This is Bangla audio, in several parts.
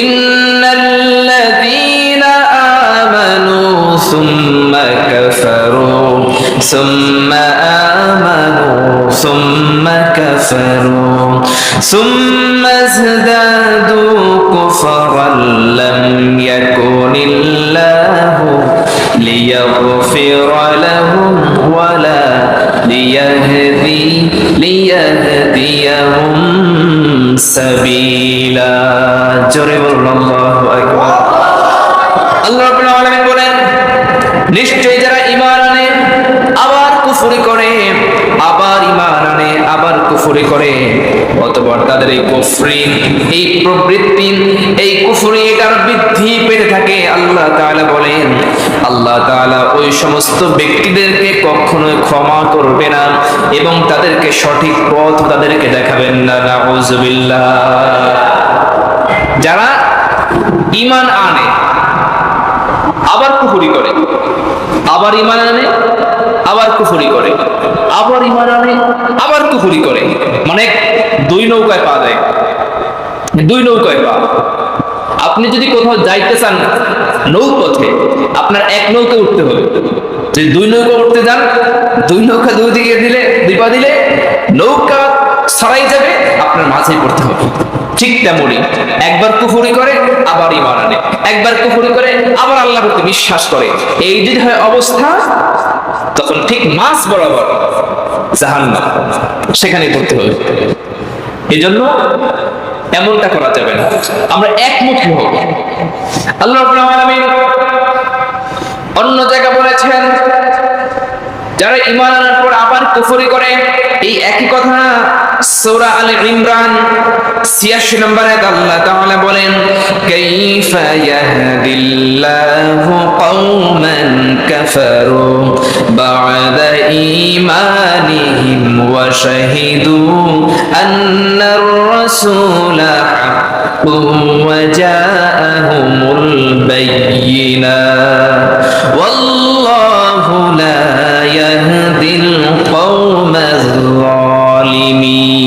إن الذين آمنوا ثم كفروا ثم آمنوا ثم كفروا ثم ازدادوا كفرا لم يكن الله ليغفر لهم ولا ليهدي ليهديهم. সাবিলা। যারা ঈমান আনে, আবার কুফরি করে, আবার ঈমান আনে, আবার কুফরি করে। অতঃপর তাদের এই কুফরি, এই প্রবৃত্তি, এই কুফরি এটার বৃদ্ধি পেতে থাকে। আল্লাহ তাআলা বলেন, আল্লাহ তাআলা ওই সমস্ত ব্যক্তিদেরকে কখনো ক্ষমা করবে না এবং তাদেরকে সঠিক পথ তাদেরকে দেখা যারা ঈমান আনে, আবার কুফুরি করে, আবার ইমান আনে, আবার কুফুরি করে, আবার ইমান আনে, আবার কুফুরি করে। মানে দুই নৌকায় পা দেয়। দুই নৌকায় পা। আপনি যদি কোথাও যাইতে চান নৌপথে, আপনার এক নৌকা উঠতে হবে। যদি দুই নৌকা উঠতে যান, দুই নৌকা দুই দিকে দিলে, দুই পা দিলে নৌকা ছাড়াই যাবে আপনার মাঝেই পড়তে হবে। ঠিক তেমনই একবার কুফুরি করে, আবার ইমান আনে। একবার কুফুরি করে, আবার আল্লাহর প্রতি বিশ্বাস করে। এই যদি হয় অবস্থা, তখন ঠিক মাছ বরাবর জাহান্নাম সেখানে পড়তে হবে। এই জন্য এমনটা করা যাবে না। আমরা একমুখী হব। আল্লাহ আলামিন যারা ঈমান আনার পর আবার কুফরি করে, এই একই কথা সূরা আলে ইমরান 86 নম্বর আল্লাহ তাআলা বলেন, কাইফা ইয়াহদিল্লাহু কওমান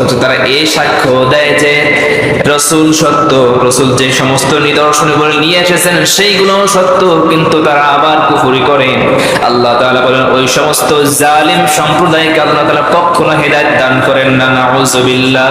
অথচ তারা এই সাক্ষ্য দেয় যে রসুল সত্য, রসুল যে সমস্ত নিদর্শন বলে নিয়ে এসেছেন, সেইগুলো সত্য, কিন্তু তারা আবার পুফুরি করে আল্লাহ তাআলা বলেন, ওই সমস্ত জালিম সম্প্রদায়কে আল্লাহ তাআলা কখনো হেদায়েত দান করেন না, নাউজুবিল্লাহ।